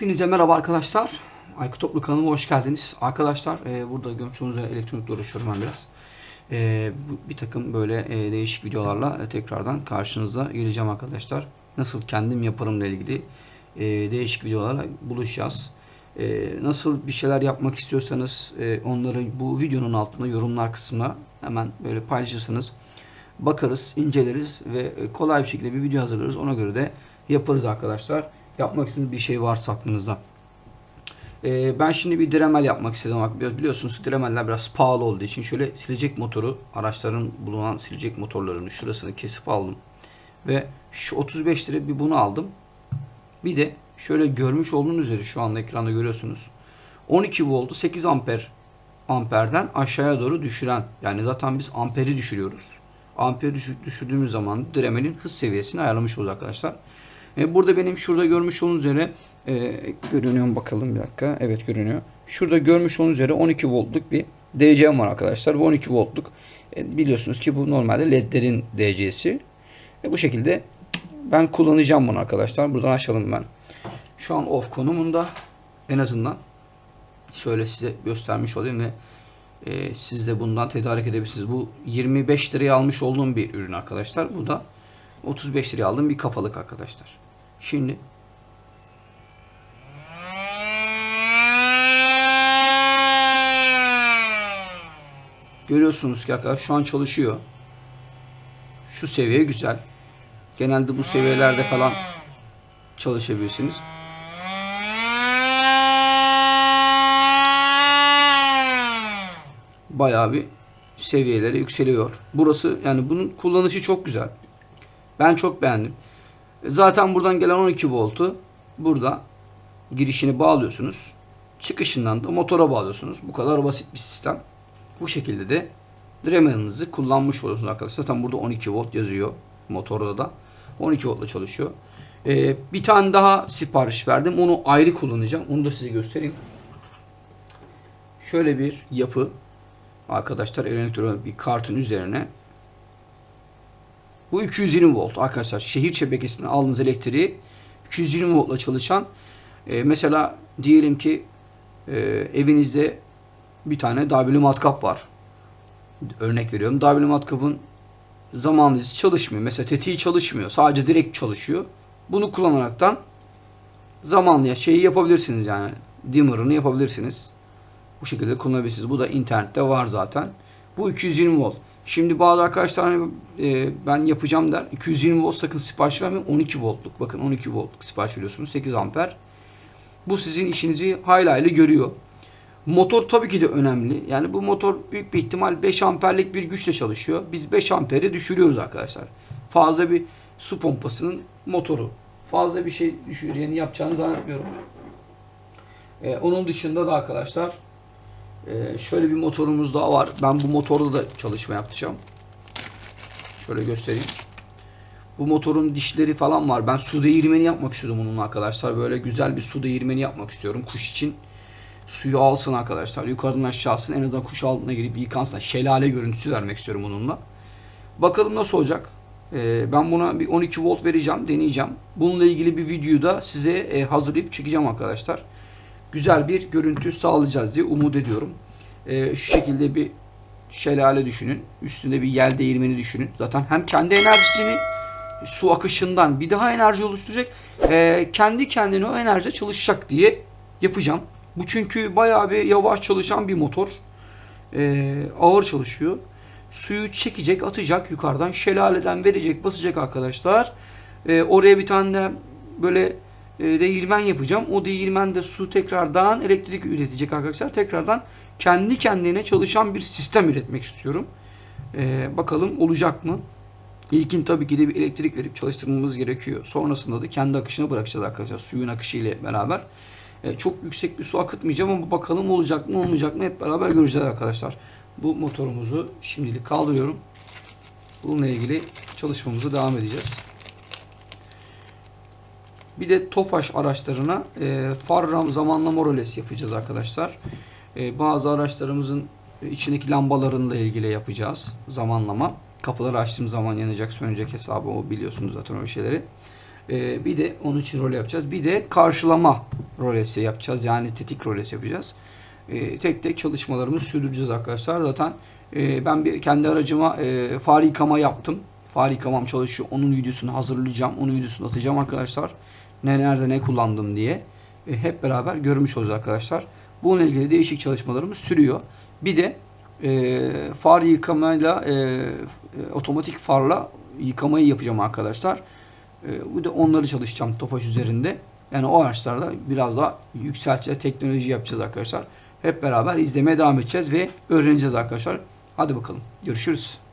Hepinize merhaba arkadaşlar. Aykut Toplu kanalıma hoş geldiniz. Arkadaşlar e, burada görmüş olduğunuz üzere elektronikle uğraşıyorum ben biraz. E, bir takım böyle e, değişik videolarla e, tekrardan karşınıza geleceğim arkadaşlar. Nasıl kendim yaparımla ilgili e, değişik videolarla buluşacağız. E, nasıl bir şeyler yapmak istiyorsanız e, onları bu videonun altında yorumlar kısmına hemen böyle paylaşırsanız bakarız, inceleriz ve e, kolay bir şekilde bir video hazırlarız. Ona göre de yaparız arkadaşlar. Yapmak istediğiniz bir şey varsa aklınızda. Ee, ben şimdi bir Dremel yapmak istedim. Biliyorsunuz Dremeller biraz pahalı olduğu için şöyle silecek motoru, araçların bulunan silecek motorlarının şurasını kesip aldım. Ve şu 35 lira bir bunu aldım. Bir de şöyle görmüş olduğunuz üzere şu anda ekranda görüyorsunuz. 12 voltu 8 amper amperden aşağıya doğru düşüren yani zaten biz amperi düşürüyoruz. Amperi düşür- düşürdüğümüz zaman Dremel'in hız seviyesini ayarlamış olacağız arkadaşlar. E, burada benim şurada görmüş olduğunuz üzere e, görünüyor mu bakalım bir dakika. Evet görünüyor. Şurada görmüş olduğunuz üzere 12 voltluk bir DC'm var arkadaşlar. Bu 12 voltluk. E, biliyorsunuz ki bu normalde ledlerin DC'si. E, bu şekilde ben kullanacağım bunu arkadaşlar. Buradan açalım ben. Şu an off konumunda. En azından şöyle size göstermiş olayım ve e, siz de bundan tedarik edebilirsiniz. Bu 25 liraya almış olduğum bir ürün arkadaşlar. Bu da 35 liraya aldığım bir kafalık arkadaşlar. Şimdi görüyorsunuz ki arkadaşlar şu an çalışıyor. Şu seviye güzel. Genelde bu seviyelerde falan çalışabilirsiniz. Bayağı bir seviyelere yükseliyor. Burası yani bunun kullanışı çok güzel. Ben çok beğendim. Zaten buradan gelen 12 voltu burada girişini bağlıyorsunuz. Çıkışından da motora bağlıyorsunuz. Bu kadar basit bir sistem. Bu şekilde de Dremel'ınızı kullanmış oluyorsunuz arkadaşlar. Zaten burada 12 volt yazıyor motorda da. 12 voltla çalışıyor. Ee, bir tane daha sipariş verdim. Onu ayrı kullanacağım. Onu da size göstereyim. Şöyle bir yapı. Arkadaşlar elektronik bir kartın üzerine bu 220 volt arkadaşlar. Şehir şebekesinden aldığınız elektriği 220 voltla çalışan e, mesela diyelim ki e, evinizde bir tane W matkap var. Örnek veriyorum. W matkapın zamanlı çalışmıyor. Mesela tetiği çalışmıyor. Sadece direkt çalışıyor. Bunu kullanaraktan zamanlı şeyi yapabilirsiniz yani. Dimmer'ını yapabilirsiniz. Bu şekilde kullanabilirsiniz. Bu da internette var zaten. Bu 220 volt. Şimdi bazı arkadaşlar hani, e, ben yapacağım der. 220 volt sakın sipariş vermeyin. 12 voltluk. Bakın 12 voltluk sipariş veriyorsunuz. 8 amper. Bu sizin işinizi hayli görüyor. Motor tabii ki de önemli. Yani bu motor büyük bir ihtimal 5 amperlik bir güçle çalışıyor. Biz 5 amperi düşürüyoruz arkadaşlar. Fazla bir su pompasının motoru. Fazla bir şey düşüreceğini yapacağını zannetmiyorum. Ee, onun dışında da arkadaşlar ee, şöyle bir motorumuz daha var. Ben bu motorda da çalışma yapacağım. Şöyle göstereyim. Bu motorun dişleri falan var. Ben su değirmeni yapmak istiyorum bununla arkadaşlar. Böyle güzel bir su değirmeni yapmak istiyorum kuş için. Suyu alsın arkadaşlar. Yukarıdan aşağısın. En azından kuş altına girip yıkansın. Şelale görüntüsü vermek istiyorum bununla. Bakalım nasıl olacak. Ee, ben buna bir 12 volt vereceğim. Deneyeceğim. Bununla ilgili bir videoyu da size e, hazırlayıp çekeceğim arkadaşlar güzel bir görüntü sağlayacağız diye umut ediyorum. Ee, şu şekilde bir şelale düşünün. Üstünde bir yel değirmeni düşünün. Zaten hem kendi enerjisini su akışından bir daha enerji oluşturacak. ee, kendi kendine o enerji çalışacak diye yapacağım. Bu çünkü bayağı bir yavaş çalışan bir motor. Ee, ağır çalışıyor. Suyu çekecek, atacak yukarıdan. Şelaleden verecek, basacak arkadaşlar. Ee, oraya bir tane böyle e, değirmen yapacağım. O değirmende su tekrardan elektrik üretecek arkadaşlar. Tekrardan kendi kendine çalışan bir sistem üretmek istiyorum. Ee, bakalım olacak mı? İlkin tabii ki de bir elektrik verip çalıştırmamız gerekiyor. Sonrasında da kendi akışına bırakacağız arkadaşlar. Suyun akışı ile beraber. Ee, çok yüksek bir su akıtmayacağım ama bakalım olacak mı olmayacak mı hep beraber göreceğiz arkadaşlar. Bu motorumuzu şimdilik kaldırıyorum. Bununla ilgili çalışmamızı devam edeceğiz. Bir de Tofaş araçlarına e, far ram zamanlama rolesi yapacağız arkadaşlar. E, bazı araçlarımızın içindeki lambalarıyla ilgili yapacağız zamanlama. Kapıları açtığım zaman yanacak sönecek hesabı o biliyorsunuz zaten o şeyleri. E, bir de onun için role yapacağız. Bir de karşılama rolesi yapacağız. Yani tetik rolesi yapacağız. E, tek tek çalışmalarımızı sürdüreceğiz arkadaşlar. Zaten e, ben bir kendi aracıma e, far yıkama yaptım. Far yıkamam çalışıyor. Onun videosunu hazırlayacağım. Onun videosunu atacağım arkadaşlar. Ne nerede ne kullandım diye. E, hep beraber görmüş olacağız arkadaşlar. Bununla ilgili değişik çalışmalarımız sürüyor. Bir de e, far yıkamayla e, e, otomatik farla yıkamayı yapacağım arkadaşlar. E, bu da onları çalışacağım Tofaş üzerinde. Yani o araçlarda biraz daha yükselteceğiz, teknoloji yapacağız arkadaşlar. Hep beraber izlemeye devam edeceğiz ve öğreneceğiz arkadaşlar. Hadi bakalım. Görüşürüz.